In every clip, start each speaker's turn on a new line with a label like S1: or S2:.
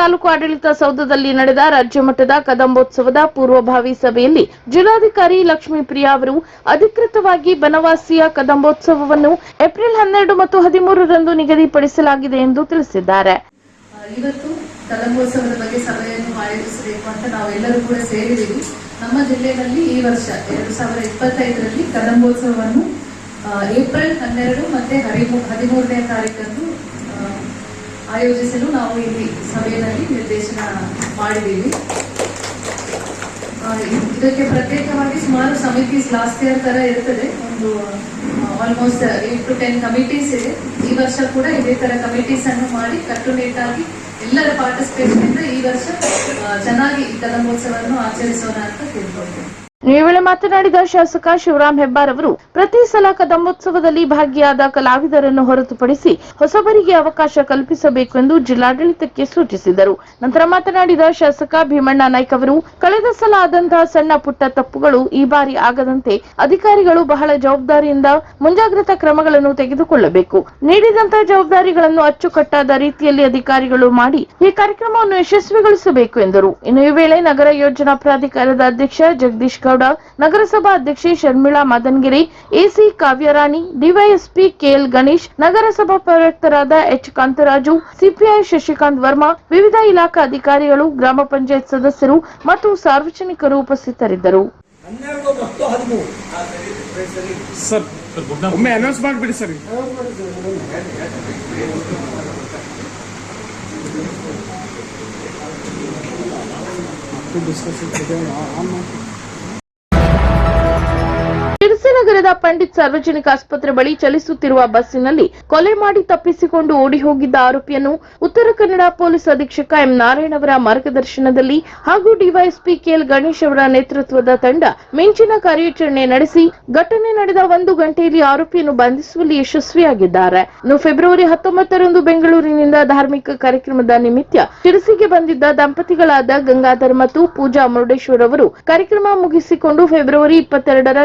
S1: ತಾಲೂಕು ಆಡಳಿತ ಸೌಧದಲ್ಲಿ ನಡೆದ ರಾಜ್ಯ ಮಟ್ಟದ ಕದಂಬೋತ್ಸವದ ಪೂರ್ವಭಾವಿ ಸಭೆಯಲ್ಲಿ ಜಿಲ್ಲಾಧಿಕಾರಿ ಲಕ್ಷ್ಮೀ ಪ್ರಿಯಾ ಅವರು ಅಧಿಕೃತವಾಗಿ ಬನವಾಸಿಯ ಕದಂಬೋತ್ಸವವನ್ನು ಏಪ್ರಿಲ್ ಹನ್ನೆರಡು ಮತ್ತು ಹದಿಮೂರರಂದು ನಿಗದಿಪಡಿಸಲಾಗಿದೆ ಎಂದು ತಿಳಿಸಿದ್ದಾರೆ.
S2: ಇವತ್ತು ಕದಂಬೋತ್ಸವದ ಬಗ್ಗೆ ಸಭೆಯನ್ನು ಆಯೋಜಿಸಬೇಕು ಅಂತ ನಾವೆಲ್ಲರೂ ಕೂಡ ಸೇರಿದ್ದೀವಿ. ನಮ್ಮ ಜಿಲ್ಲೆಯಲ್ಲಿ ಈ ವರ್ಷ ಎರಡು ಸಾವಿರದ ಇಪ್ಪತ್ತೈದರಲ್ಲಿ ಕದಂಬೋತ್ಸವವನ್ನು ಏಪ್ರಿಲ್ ಹನ್ನೆರಡು ಮತ್ತೆ ಹದಿಮೂ, ಹದಿಮೂರನೇ ತಾರೀಕಂದು ಆಯೋಜಿಸಲು ನಾವು ಇಲ್ಲಿ ಸಭೆಯಲ್ಲಿ ನಿರ್ದೇಶನ ಮಾಡಿದ್ದೀವಿ. ಇದಕ್ಕೆ ಪ್ರತ್ಯೇಕವಾಗಿ ಸುಮಾರು ಸಮಿತೀಸ್ ಲಾಸ್ಟ್ ಇಯರ್ ತರ ಇರ್ತದೆ. ಒಂದು almost eight to ten committees ಇದೆ. ಈ ವರ್ಷ ಕೂಡ ಇದೇ ತರ ಕಮಿಟೀಸ್ ಅನ್ನು ಮಾಡಿ ಕಟ್ಟುನಿಟ್ಟಾಗಿ ಎಲ್ಲರ ಪಾರ್ಟಿಸಿಪೇಷನ್ ಇಂದ ಈ ವರ್ಷ ಚೆನ್ನಾಗಿ ಈ ಆಚರಿಸೋಣ ಅಂತ ತಿಳ್ಕೊಳ್ತೇನೆ
S1: ಈ ವೇಳೆ ಮಾತನಾಡಿದ ಶಾಸಕ ಶಿವರಾಮ್ ಹೆಬ್ಬಾರ್ ಅವರು, ಪ್ರತಿ ಸಲ ಕದಂಬೋತ್ಸವದಲ್ಲಿ ಭಾಗಿಯಾದ ಕಲಾವಿದರನ್ನು ಹೊರತುಪಡಿಸಿ ಹೊಸಬರಿಗೆ ಅವಕಾಶ ಕಲ್ಪಿಸಬೇಕು ಎಂದು ಜಿಲ್ಲಾಡಳಿತಕ್ಕೆ ಸೂಚಿಸಿದರು. ನಂತರ ಮಾತನಾಡಿದ ಶಾಸಕ ಭೀಮಣ್ಣ ನಾಯ್ಕ ಅವರು, ಕಳೆದ ಸಲ ಆದಂತಹ ಸಣ್ಣ ಪುಟ್ಟ ತಪ್ಪುಗಳು ಈ ಬಾರಿ ಆಗದಂತೆ ಅಧಿಕಾರಿಗಳು ಬಹಳ ಜವಾಬ್ದಾರಿಯಿಂದ ಮುಂಜಾಗ್ರತಾ ಕ್ರಮಗಳನ್ನು ತೆಗೆದುಕೊಳ್ಳಬೇಕು. ನೀಡಿದಂತಹ ಜವಾಬ್ದಾರಿಗಳನ್ನು ಅಚ್ಚುಕಟ್ಟಾದ ರೀತಿಯಲ್ಲಿ ಅಧಿಕಾರಿಗಳು ಮಾಡಿ ಈ ಕಾರ್ಯಕ್ರಮವನ್ನು ಯಶಸ್ವಿಗೊಳಿಸಬೇಕು ಎಂದರು. ಇನ್ನು ಈ ವೇಳೆ ನಗರ ಯೋಜನಾ ಪ್ರಾಧಿಕಾರದ ಅಧ್ಯಕ್ಷ ಜಗದೀಶ್ ಗೌಡ ನಗರಸಭಾ ಅಧ್ಯಕ್ಷೆ Sharmila Madangiri AC Kavyarani DYSP KL Ganesh ನಗರಸಭಾ ಪ್ರವಕ್ತರಾದ ಎಚ್ ಕಾಂತರಾಜು ಸಿಪಿಐ ಶಶಿಕಾಂತ್ ವರ್ಮಾ ವಿವಿಧ ಇಲಾಖಾ ಅಧಿಕಾರಿಗಳು ಗ್ರಾಮ ಪಂಚಾಯತ್ ಸದಸ್ಯರು ಮತ್ತು ಸಾರ್ವಜನಿಕರು ಉಪಸ್ಥಿತರಿದ್ದರು.
S3: ಡಿಸ್ಕಸ್ ಆನ್ ಹದಿಮೂರು
S4: ಸರ್ ಒಮ್ಮೆ ಅನೌನ್ಸ್ ಮಾಡಿಬಿಡಿ ಸರ್
S1: ಶಿರಸಿ ನಗರದ ಪಂಡಿತ್ ಸಾರ್ವಜನಿಕ ಆಸ್ಪತ್ರೆ ಬಳಿ ಚಲಿಸುತ್ತಿರುವ ಬಸ್ಸಿನಲ್ಲಿ ಕೊಲೆ ಮಾಡಿ ತಪ್ಪಿಸಿಕೊಂಡು ಓಡಿ ಹೋಗಿದ್ದ ಆರೋಪಿಯನ್ನು ಉತ್ತರ ಕನ್ನಡ ಪೊಲೀಸ್ ಅಧೀಕ್ಷಕ ಎಂ ನಾರಾಯಣ್ ಅವರ ಮಾರ್ಗದರ್ಶನದಲ್ಲಿ ಹಾಗೂ ಡಿವೈಎಸ್ಪಿ ಕೆಎಲ್ ಗಣೇಶ್ ಅವರ ನೇತೃತ್ವದ ತಂಡ ಮಿಂಚಿನ ಕಾರ್ಯಾಚರಣೆ ನಡೆಸಿ ಘಟನೆ ನಡೆದ ಒಂದು ಗಂಟೆಯಲ್ಲಿ ಆರೋಪಿಯನ್ನು ಬಂಧಿಸುವಲ್ಲಿ ಯಶಸ್ವಿಯಾಗಿದ್ದಾರೆ. ಇನ್ನು ಫೆಬ್ರವರಿ ಹತ್ತೊಂಬತ್ತರಂದು ಬೆಂಗಳೂರಿನಿಂದ ಧಾರ್ಮಿಕ ಕಾರ್ಯಕ್ರಮದ ನಿಮಿತ್ತ ಶಿರಸಿಗೆ ಬಂದಿದ್ದ ದಂಪತಿಗಳಾದ ಗಂಗಾಧರ್ ಮತ್ತು ಪೂಜಾ ಮುರುಡೇಶ್ವರ್ ಅವರು ಕಾರ್ಯಕ್ರಮ ಮುಗಿಸಿಕೊಂಡು ಫೆಬ್ರವರಿ ಇಪ್ಪತ್ತೆರಡರ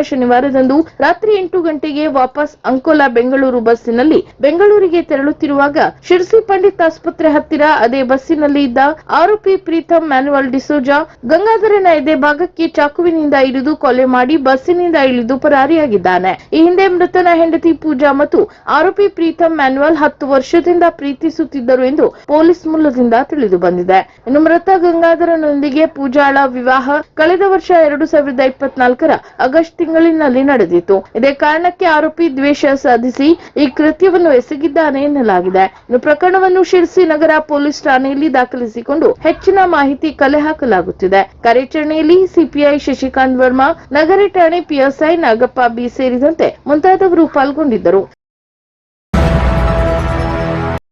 S1: ಶನಿವಾರದಂದು ರಾತ್ರಿ ಎಂಟು ಗಂಟೆಗೆ ವಾಪಸ್ ಅಂಕೋಲಾ ಬೆಂಗಳೂರು ಬಸ್ಸಿನಲ್ಲಿ ಬೆಂಗಳೂರಿಗೆ ತೆರಳುತ್ತಿರುವಾಗ ಶಿರಸಿ ಪಂಡಿತ್ ಆಸ್ಪತ್ರೆ ಹತ್ತಿರ ಅದೇ ಬಸ್ಸಿನಲ್ಲಿ ಇದ್ದ ಆರೋಪಿ ಪ್ರೀತಮ್ ಮ್ಯಾನುವಲ್ ಡಿಸೋಜಾ ಗಂಗಾಧರನ ಎದೆ ಭಾಗಕ್ಕೆ ಚಾಕುವಿನಿಂದ ಇಳಿದು ಕೊಲೆ ಮಾಡಿ ಬಸ್ಸಿನಿಂದ ಇಳಿದು ಪರಾರಿಯಾಗಿದ್ದಾನೆ. ಈ ಹಿಂದೆ ಮೃತನ ಹೆಂಡತಿ ಪೂಜಾ ಮತ್ತು ಆರೋಪಿ ಪ್ರೀತಮ್ ಮ್ಯಾನುವಲ್ ಹತ್ತು ವರ್ಷದಿಂದ ಪ್ರೀತಿಸುತ್ತಿದ್ದರು ಎಂದು ಪೊಲೀಸ್ ಮೂಲದಿಂದ ತಿಳಿದು ಬಂದಿದೆ. ಇನ್ನು ಮೃತ ಗಂಗಾಧರನೊಂದಿಗೆ ಪೂಜಾಳ ವಿವಾಹ ಕಳೆದ ವರ್ಷ ಎರಡು ಸಾವಿರದ ಇಪ್ಪತ್ನಾಲ್ಕರ ಆಗಸ್ಟ್ ತಿಂಗಳಿನಲ್ಲಿ ನಡೆದಿತ್ತು. ಇದೇ ಕಾರಣಕ್ಕೆ ಆರೋಪಿ ದ್ವೇಷ ಸಾಧಿಸಿ ಈ ಕೃತ್ಯವನ್ನು ಎಸಗಿದ್ದಾನೆ ಎನ್ನಲಾಗಿದೆ. ಪ್ರಕರಣವನ್ನು ಶಿರಸಿ ನಗರ ಪೊಲೀಸ್ ಠಾಣೆಯಲ್ಲಿ ದಾಖಲಿಸಿಕೊಂಡು ಹೆಚ್ಚಿನ ಮಾಹಿತಿ ಕಲೆ ಹಾಕಲಾಗುತ್ತಿದೆ. ಕಾರ್ಯಾಚರಣೆಯಲ್ಲಿ ಸಿಪಿಐ ಶಶಿಕಾಂತ್ ವರ್ಮಾ, ನಗರ ಠಾಣೆ ಪಿಎಸ್ಐ ನಾಗಪ್ಪ ಬಿ ಸೇರಿದಂತೆ ಮುಂತಾದವರು ಪಾಲ್ಗೊಂಡಿದ್ದರು.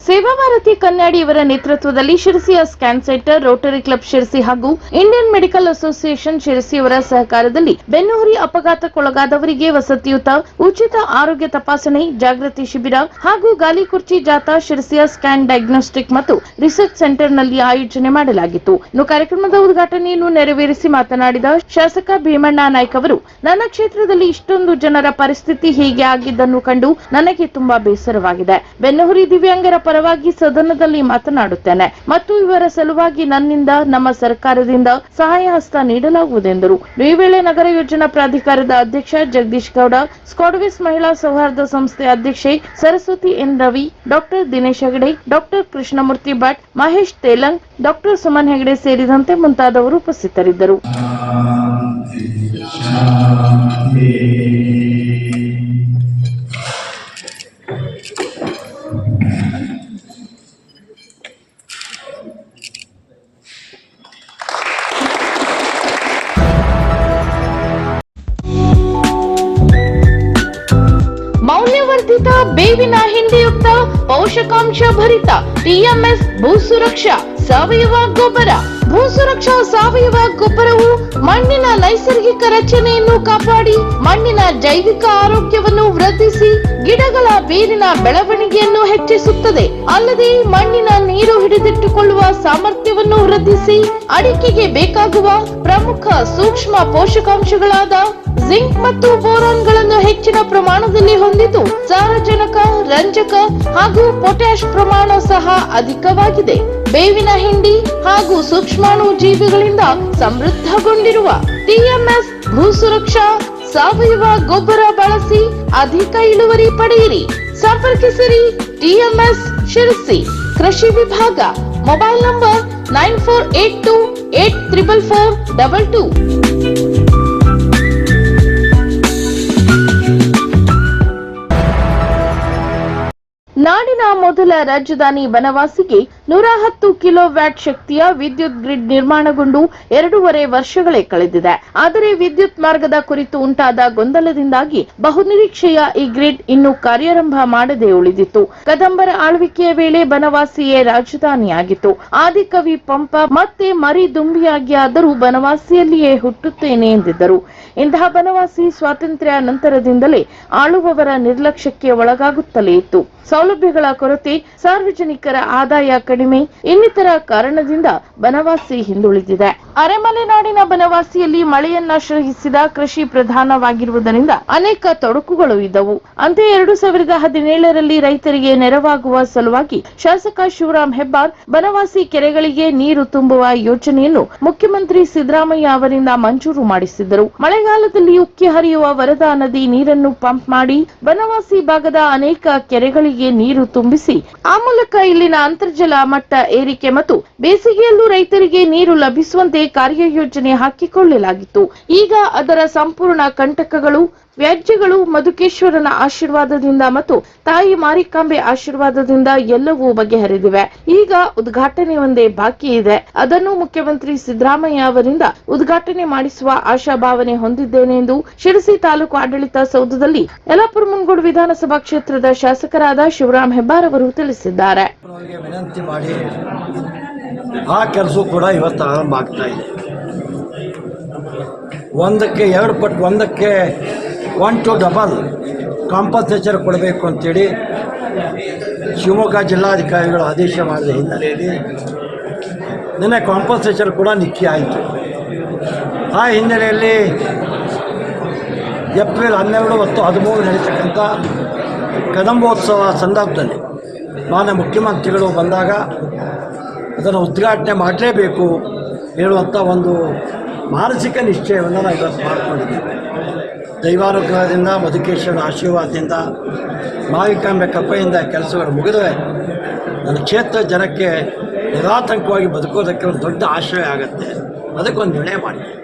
S1: ಸೇವಾ ಭಾರತಿ ಕನ್ನಡಿ ಇವರ ನೇತೃತ್ವದಲ್ಲಿ ಶಿರಸಿಯ scan centre, Rotary club Sirsi ಹಾಗೂ ಇಂಡಿಯನ್ ಮೆಡಿಕಲ್ ಅಸೋಸಿಯೇಷನ್ ಶಿರಸಿಯವರ ಸಹಕಾರದಲ್ಲಿ ಬೆನ್ನುಹುರಿ ಅಪಘಾತಕ್ಕೊಳಗಾದವರಿಗೆ ವಸತಿಯುತ, ಉಚಿತ ಆರೋಗ್ಯ ತಪಾಸಣೆ, ಜಾಗೃತಿ ಶಿಬಿರ ಹಾಗೂ ಗಾಲಿಕುರ್ಚಿ ಜಾಥಾ ಶಿರಸಿಯ ಸ್ಕ್ಯಾನ್ ಡಯಾಗ್ನೋಸ್ಟಿಕ್ ಮತ್ತು ರಿಸರ್ಚ್ ಸೆಂಟರ್ನಲ್ಲಿ ಆಯೋಜನೆ ಮಾಡಲಾಗಿತ್ತು. ಇನ್ನು ಕಾರ್ಯಕ್ರಮದ ಉದ್ಘಾಟನೆಯನ್ನು ನೆರವೇರಿಸಿ ಮಾತನಾಡಿದ ಶಾಸಕ ಭೀಮಣ್ಣ ನಾಯ್ಕ ಅವರು, ನನ್ನ ಕ್ಷೇತ್ರದಲ್ಲಿ ಇಷ್ಟೊಂದು ಜನರ ಪರಿಸ್ಥಿತಿ ಹೀಗೆ ಆಗಿದ್ದನ್ನು ಕಂಡು ನನಗೆ ತುಂಬಾ ಬೇಸರವಾಗಿದೆ. ಬೆನ್ನುಹುರಿ ದಿವ್ಯಾಂಗರ ಪರವಾಗಿ ಸದನದಲ್ಲಿ ಮಾತನಾಡುತ್ತೇನೆ. ಮತ್ತು ಇವರ ಸಲುವಾಗಿ ನನ್ನಿಂದ, ನಮ್ಮ ಸರ್ಕಾರದಿಂದ ಸಹಾಯ ಹಸ್ತ ನೀಡಲಾಗುವುದೆಂದರು. ಈ ವೇಳೆ ನಗರ ಯೋಜನಾ ಪ್ರಾಧಿಕಾರದ ಅಧ್ಯಕ್ಷ ಜಗದೀಶ್ ಗೌಡ, ಸ್ಕಾಡ್ವಿಸ್ ಮಹಿಳಾ ಸೌಹಾರ್ದ ಸಂಸ್ಥೆ ಅಧ್ಯಕ್ಷೆ Saraswati N Ravi, doctor Dinesh Hegde, doctor Krishnamurthy Bhat, Mahesh Telang, doctor Suman Hegde ಸೇರಿದಂತೆ ಮುಂತಾದವರು ಉಪಸ್ಥಿತರಿದ್ದರು. ಮೌಲ್ಯವರ್ಧಿತ ಬೇವಿನ ಹಿಂಡಿಯುಕ್ತ ಪೋಷಕಾಂಶ ಭರಿತ ಟಿಎಂಎಸ್ ಭೂ ಸುರಕ್ಷಾ ಸಾವಯವ ಗೊಬ್ಬರ. ಭೂ ಸುರಕ್ಷಾ ಸಾವಯವ ಗೊಬ್ಬರವು ಮಣ್ಣಿನ ನೈಸರ್ಗಿಕ ರಚನೆಯನ್ನು ಕಾಪಾಡಿ, ಮಣ್ಣಿನ ಜೈವಿಕ ಆರೋಗ್ಯವನ್ನು ವೃದ್ಧಿಸಿ, ಗಿಡಗಳ ಬೇರಿನ ಬೆಳವಣಿಗೆಯನ್ನು ಹೆಚ್ಚಿಸುತ್ತದೆ. ಅಲ್ಲದೆ ಮಣ್ಣಿನ ನೀರು ಹಿಡಿದಿಟ್ಟುಕೊಳ್ಳುವ ಸಾಮರ್ಥ್ಯವನ್ನು ವೃದ್ಧಿಸಿ, ಅಡಿಕೆಗೆ ಬೇಕಾಗುವ ಪ್ರಮುಖ ಸೂಕ್ಷ್ಮ ಪೋಷಕಾಂಶಗಳಾದ ಜಿಂಕ್ ಮತ್ತು ಬೋರಾನ್ಗಳನ್ನು ಹೆಚ್ಚಿನ ಪ್ರಮಾಣದಲ್ಲಿ ಹೊಂದಿದ್ದು, ಸಾರಜನಕ, ರಂಜಕ ಹಾಗೂ ಪೊಟ್ಯಾಶ್ ಪ್ರಮಾಣ ಸಹ ಅಧಿಕವಾಗಿದೆ. ಬೇವಿನ ಹಿಂಡಿ ಹಾಗೂ ಸೂಕ್ಷ್ಮಾಣು ಜೀವಿಗಳಿಂದ ಸಮೃದ್ಧಗೊಂಡಿರುವ ಟಿಎಂಎಸ್ ಭೂ ಸುರಕ್ಷಾ ಸಾವಯವ ಗೊಬ್ಬರ ಬಳಸಿ ಅಧಿಕ ಇಳುವರಿ ಪಡೆಯಿರಿ. ಸಂಪರ್ಕಿಸಿರಿ ಟಿಎಂಎಸ್ ಶಿರಸಿ. ಕೃಷಿ ವಿಭಾಗ mobile number nine four eight two eight triple four double two. ನಾಡಿನ ಮೊದಲ ರಾಜಧಾನಿ ಬನವಾಸಿಗೆ ನೂರ ಹತ್ತು ಕಿಲೋ ವ್ಯಾಟ್ ಶಕ್ತಿಯ ವಿದ್ಯುತ್ ಗ್ರಿಡ್ ನಿರ್ಮಾಣಗೊಂಡು ಎರಡೂವರೆ ವರ್ಷಗಳೇ ಕಳೆದಿದೆ. ಆದರೆ ವಿದ್ಯುತ್ ಮಾರ್ಗದ ಕುರಿತು ಉಂಟಾದ ಗೊಂದಲದಿಂದಾಗಿ ಬಹುನಿರೀಕ್ಷೆಯ ಈ ಗ್ರಿಡ್ ಇನ್ನು ಕಾರ್ಯಾರಂಭ ಮಾಡದೆ ಉಳಿದಿತ್ತು. ಕದಂಬರ ಆಳ್ವಿಕೆಯ ವೇಳೆ ಬನವಾಸಿಯೇ ರಾಜಧಾನಿಯಾಗಿತ್ತು. ಆದಿಕವಿ ಪಂಪ ಮತ್ತೆ ಮರಿ ದುಂಬಿಯಾಗಿ ಆದರೂ ಬನವಾಸಿಯಲ್ಲಿಯೇ ಹುಟ್ಟುತ್ತೇನೆ ಎಂದಿದ್ದರು. ಇಂತಹ ಬನವಾಸಿ ಸ್ವಾತಂತ್ರ್ಯ ನಂತರದಿಂದಲೇ ಆಳುವವರ ನಿರ್ಲಕ್ಷ್ಯಕ್ಕೆ ಒಳಗಾಗುತ್ತಲೇ ಇತ್ತು. ಸೌಲಭ್ಯಗಳ ಕೊರತೆ, ಸಾರ್ವಜನಿಕರ ಆದಾಯ ಕಡಿಮೆ. ಇನ್ನಿತರ ಕಾರಣದಿಂದ ಬನವಾಸಿ ಹಿಂದುಳಿದಿದೆ. ಅರೆಮಲೆನಾಡಿನ ಬನವಾಸಿಯಲ್ಲಿ ಮಳೆಯನ್ನಾಶ್ರಯಿಸಿದ ಕೃಷಿ ಪ್ರಧಾನವಾಗಿರುವುದರಿಂದ ಅನೇಕ ತೊಡಕುಗಳು ಇದ್ದವು. ಅಂತೆ ಎರಡು ಸಾವಿರದ ಹದಿನೇಳರಲ್ಲಿ ರೈತರಿಗೆ ನೆರವಾಗುವ ಸಲುವಾಗಿ ಶಾಸಕ ಶಿವರಾಂ ಹೆಬ್ಬಾರ್ ಬನವಾಸಿ ಕೆರೆಗಳಿಗೆ ನೀರು ತುಂಬುವ ಯೋಜನೆಯನ್ನು ಮುಖ್ಯಮಂತ್ರಿ ಸಿದ್ದರಾಮಯ್ಯ ಅವರಿಂದ ಮಂಜೂರು ಮಾಡಿಸಿದ್ದರು. ಮಳೆಗಾಲದಲ್ಲಿ ಉಕ್ಕಿ ಹರಿಯುವ ವರದಾ ನದಿ ನೀರನ್ನು ಪಂಪ್ ಮಾಡಿ ಬನವಾಸಿ ಭಾಗದ ಅನೇಕ ಕೆರೆಗಳಿಗೆ ನೀರು ತುಂಬಿಸಿ, ಆ ಮೂಲಕ ಇಲ್ಲಿನ ಅಂತರ್ಜಲ ಮಟ್ಟ ಏರಿಕೆ ಮತ್ತು ಬೇಸಿಗೆಯಲ್ಲೂ ರೈತರಿಗೆ ನೀರು ಲಭಿಸುವಂತೆ ಕಾರ್ಯಯೋಜನೆ ಹಾಕಿಕೊಳ್ಳಲಾಗಿತ್ತು. ಈಗ ಅದರ ಸಂಪೂರ್ಣ ಕಂಟಕಗಳು ವ್ಯಾಜ್ಯಗಳು ಮಧುಕೇಶ್ವರನ ಆಶೀರ್ವಾದದಿಂದ ಮತ್ತು ತಾಯಿ ಮಾರಿಕಾಂಬೆ ಆಶೀರ್ವಾದದಿಂದ ಎಲ್ಲವೂ ಬಗೆಹರಿದಿವೆ. ಈಗ ಉದ್ಘಾಟನೆ ಒಂದೇ ಬಾಕಿ ಇದೆ. ಅದನ್ನು ಮುಖ್ಯಮಂತ್ರಿ ಸಿದ್ದರಾಮಯ್ಯ ಅವರಿಂದ ಉದ್ಘಾಟನೆ ಮಾಡಿಸುವ ಆಶಾಭಾವನೆ ಹೊಂದಿದ್ದೇನೆ ಎಂದು ಶಿರಸಿ ತಾಲೂಕು ಆಡಳಿತ ಸೌಧದಲ್ಲಿ ಯಲಾಪುರ ಮುನ್ಗೋಡು ವಿಧಾನಸಭಾ ಕ್ಷೇತ್ರದ ಶಾಸಕರಾದ ಶಿವರಾಮ್ ಹೆಬ್ಬಾರ್ ಅವರು ತಿಳಿಸಿದ್ದಾರೆ.
S3: ವಿನಂತಿ ಮಾಡಿ ಆ ಕೆಲಸ ಕೂಡ ಇವತ್ತು ಆರಂಭ ಒಂದಕ್ಕೆ ಎರಡು ಪಟ್ಟು ಒಂದಕ್ಕೆ ಒನ್ ಟು ಡಬಲ್ ಕಾಂಪನ್ಸೇಷನ್ ಕೊಡಬೇಕು ಅಂತೇಳಿ ಶಿವಮೊಗ್ಗ ಜಿಲ್ಲಾಧಿಕಾರಿಗಳು ಆದೇಶ ಮಾಡಿದ ಹಿನ್ನೆಲೆಯಲ್ಲಿ ನಿನ್ನೆ ಕಾಂಪನ್ಸೇಷನ್ ಕೂಡ ನಿಕ್ಕಿ ಆಯಿತು. ಆ ಹಿನ್ನೆಲೆಯಲ್ಲಿ ಏಪ್ರಿಲ್ ಹನ್ನೆರಡು ಮತ್ತು ಹದಿಮೂರು ನಡೀತಕ್ಕಂಥ ಕದಂಬೋತ್ಸವ ಸಂದರ್ಭದಲ್ಲಿ ಮಾನ್ಯ ಮುಖ್ಯಮಂತ್ರಿಗಳು ಬಂದಾಗ ಅದನ್ನು ಉದ್ಘಾಟನೆ ಮಾಡಲೇಬೇಕು ಹೇಳುವಂಥ ಒಂದು ಮಾನಸಿಕ ನಿಶ್ಚಯವನ್ನು ನಾವು ಇವತ್ತು ಮಾಡಿಕೊಂಡಿದ್ದೇವೆ. ದೈವಾನುಗ್ರಹದಿಂದ ಮಧುಕೇಶ್ವರ ಆಶೀರ್ವಾದದಿಂದ, ಮಾವಿಕಾಂಬೆ ಕಪ್ಪೆಯಿಂದ ಕೆಲಸಗಳು ಮುಗಿದರೆ ನನ್ನ ಕ್ಷೇತ್ರ ಜನಕ್ಕೆ ನಿರಾತಂಕವಾಗಿ ಬದುಕೋದಕ್ಕೆ ಒಂದು ದೊಡ್ಡ ಆಶ್ರಯ ಆಗುತ್ತೆ. ಅದಕ್ಕೊಂದು ನಿರ್ಣಯ ಮಾಡಿ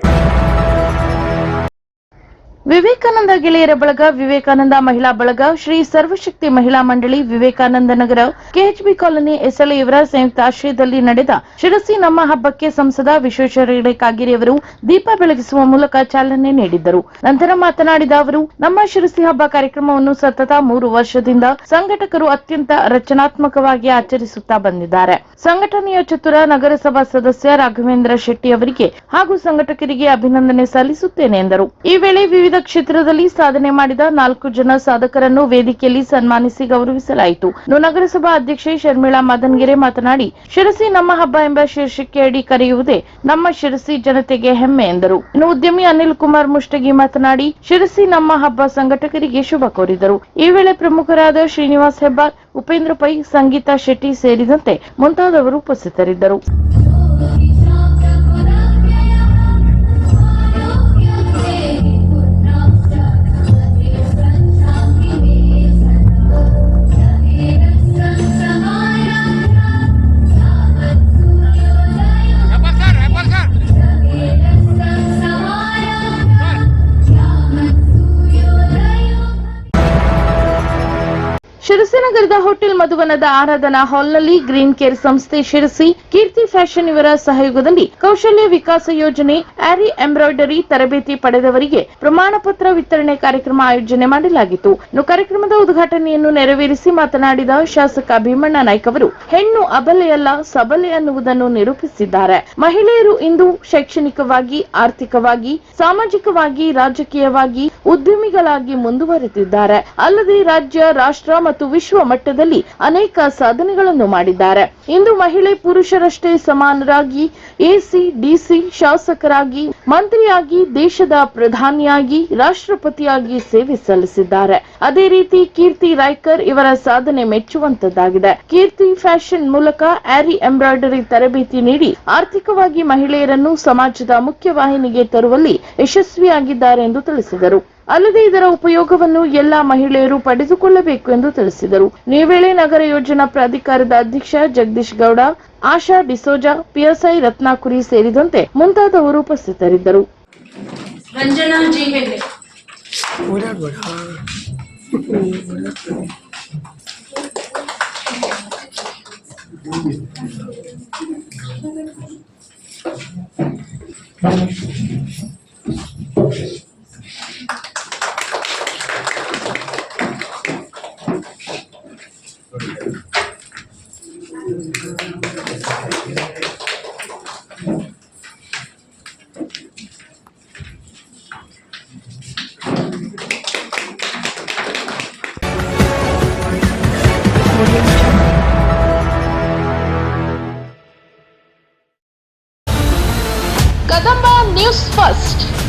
S1: ವಿವೇಕಾನಂದ ಗೆಳೆಯರ ಬಳಗ, ವಿವೇಕಾನಂದ ಮಹಿಳಾ ಬಳಗ, Shri Sarvashakti Mahila Mandali, Vivekananda Nagar, KHB colony SLA ಇವರ ಸಂಯುಕ್ತ ಆಶ್ರಯದಲ್ಲಿ ನಡೆದ ಶಿರಸಿ ನಮ್ಮ ಹಬ್ಬಕ್ಕೆ ಸಂಸದ ವಿಶ್ವೇಶ್ವರ ಕಾಗೇರಿ ಅವರು ದೀಪ ಬೆಳಗಿಸುವ ಮೂಲಕ ಚಾಲನೆ ನೀಡಿದ್ದರು. ನಂತರ ಮಾತನಾಡಿದ ಅವರು, ನಮ್ಮ ಶಿರಸಿ ಹಬ್ಬ ಕಾರ್ಯಕ್ರಮವನ್ನು ಸತತ ಮೂರು ವರ್ಷದಿಂದ ಸಂಘಟಕರು ಅತ್ಯಂತ ರಚನಾತ್ಮಕವಾಗಿ ಆಚರಿಸುತ್ತಾ ಬಂದಿದ್ದಾರೆ. ಸಂಘಟನೆಯ ಚತುರ ನಗರಸಭಾ ಸದಸ್ಯ ರಾಘವೇಂದ್ರ ಶೆಟ್ಟಿ ಅವರಿಗೆ ಹಾಗೂ ಸಂಘಟಕರಿಗೆ ಅಭಿನಂದನೆ ಸಲ್ಲಿಸುತ್ತೇನೆ ಎಂದರು. ಈ ವೇಳೆ ವಿವಿಧ ಕ್ಷೇತ್ರದಲ್ಲಿ ಸಾಧನೆ ಮಾಡಿದ ನಾಲ್ಕು ಜನ ಸಾಧಕರನ್ನು ವೇದಿಕೆಯಲ್ಲಿ ಸನ್ಮಾನಿಸಿ ಗೌರವಿಸಲಾಯಿತು. ನಗರಸಭಾ ಅಧ್ಯಕ್ಷೆ ಶರ್ಮಿಳಾ ಮದನ್ಗೆರೆ ಮಾತನಾಡಿ, ಶಿರಸಿ ನಮ್ಮ ಹಬ್ಬ ಎಂಬ ಶೀರ್ಷಿಕೆ ಅಡಿ ಕರೆಯುವುದೇ ನಮ್ಮ ಶಿರಸಿ ಜನತೆಗೆ ಹೆಮ್ಮೆ ಎಂದರು. ಇನ್ನು ಉದ್ಯಮಿ ಅನಿಲ್ ಕುಮಾರ್ ಮುಷ್ಟಗಿ ಮಾತನಾಡಿ, ಶಿರಸಿ ನಮ್ಮ ಹಬ್ಬ ಸಂಘಟಕರಿಗೆ ಶುಭ ಕೋರಿದರು. ಈ ವೇಳೆ ಪ್ರಮುಖರಾದ ಶ್ರೀನಿವಾಸ್ ಹೆಬ್ಬಾರ್, ಉಪೇಂದ್ರ ಪೈ, ಸಂಗೀತಾ ಶೆಟ್ಟಿ ಸೇರಿದಂತೆ ಮುಂತಾದವರು ಉಪಸ್ಥಿತರಿದ್ದರು. ನಗರದ ಹೋಟೆಲ್ ಮಧುವನದ ಆರಾಧನಾ ಹಾಲ್ನಲ್ಲಿ ಗ್ರೀನ್ ಕೇರ್ ಸಂಸ್ಥೆ ಶಿರಸಿ, ಕೀರ್ತಿ ಫ್ಯಾಷನ್ ಇವರ ಸಹಯೋಗದಲ್ಲಿ ಕೌಶಲ್ಯ ವಿಕಾಸ ಯೋಜನೆ ಆರಿ ಎಂಬ್ರಾಯ್ಡರಿ ತರಬೇತಿ ಪಡೆದವರಿಗೆ ಪ್ರಮಾಣ ಪತ್ರ ವಿತರಣೆ ಕಾರ್ಯಕ್ರಮ ಆಯೋಜನೆ ಮಾಡಲಾಗಿತ್ತು. ಇನ್ನು ಕಾರ್ಯಕ್ರಮದ ಉದ್ಘಾಟನೆಯನ್ನು ನೆರವೇರಿಸಿ ಮಾತನಾಡಿದ ಶಾಸಕ ಭೀಮಣ್ಣ ನಾಯ್ಕ ಅವರು, ಹೆಣ್ಣು ಅಬಲೆಯಲ್ಲ ಸಬಲೆ ಅನ್ನುವುದನ್ನು ನಿರೂಪಿಸಿದ್ದಾರೆ. ಮಹಿಳೆಯರು ಇಂದು ಶೈಕ್ಷಣಿಕವಾಗಿ, ಆರ್ಥಿಕವಾಗಿ, ಸಾಮಾಜಿಕವಾಗಿ, ರಾಜಕೀಯವಾಗಿ ಉದ್ಯಮಿಗಳಾಗಿ ಮುಂದುವರೆದಿದ್ದಾರೆ. ಅಲ್ಲದೆ ರಾಜ್ಯ, ರಾಷ್ಟ್ರ ಮತ್ತು ವಿಶ್ವ ಮಟ್ಟದಲ್ಲಿ ಅನೇಕ ಸಾಧನೆಗಳನ್ನು ಮಾಡಿದ್ದಾರೆ. ಇಂದು ಮಹಿಳೆ ಪುರುಷರಷ್ಟೇ ಸಮಾನರಾಗಿ, ಎಸಿ, ಡಿಸಿ ಶಾಸಕರಾಗಿ, ಮಂತ್ರಿಯಾಗಿ, ದೇಶದ ಪ್ರಧಾನಿಯಾಗಿ, ರಾಷ್ಟ್ರಪತಿಯಾಗಿ ಸೇವೆ ಸಲ್ಲಿಸಿದ್ದಾರೆ. ಅದೇ ರೀತಿ ಕೀರ್ತಿ ರಾಯ್ಕರ್ ಇವರ ಸಾಧನೆ ಮೆಚ್ಚುವಂತದ್ದಾಗಿದೆ. ಕೀರ್ತಿ ಫ್ಯಾಷನ್ ಮೂಲಕ ಆರಿ ಎಂಬ್ರಾಯ್ಡರಿ ತರಬೇತಿ ನೀಡಿ ಆರ್ಥಿಕವಾಗಿ ಮಹಿಳೆಯರನ್ನು ಸಮಾಜದ ಮುಖ್ಯವಾಹಿನಿಗೆ ತರುವಲ್ಲಿ ಯಶಸ್ವಿಯಾಗಿದ್ದಾರೆ ಎಂದು ತಿಳಿಸಿದರು. ಅಲ್ಲದೆ ಇದರ ಉಪಯೋಗವನ್ನು ಎಲ್ಲಾ ಮಹಿಳೆಯರು ಪಡೆದುಕೊಳ್ಳಬೇಕು ಎಂದು ತಿಳಿಸಿದರು. ಈ ವೇಳೆ ನಗರ ಯೋಜನಾ ಪ್ರಾಧಿಕಾರದ ಅಧ್ಯಕ್ಷ ಜಗದೀಶ್ ಗೌಡ ಆಶಾ ಡಿಸೋಜಾ ಪಿಎಸ್ಐ ರತ್ನಾಕುರಿ ಸೇರಿದಂತೆ ಮುಂತಾದವರು ಉಪಸ್ಥಿತರಿದ್ದರು.
S5: Thank G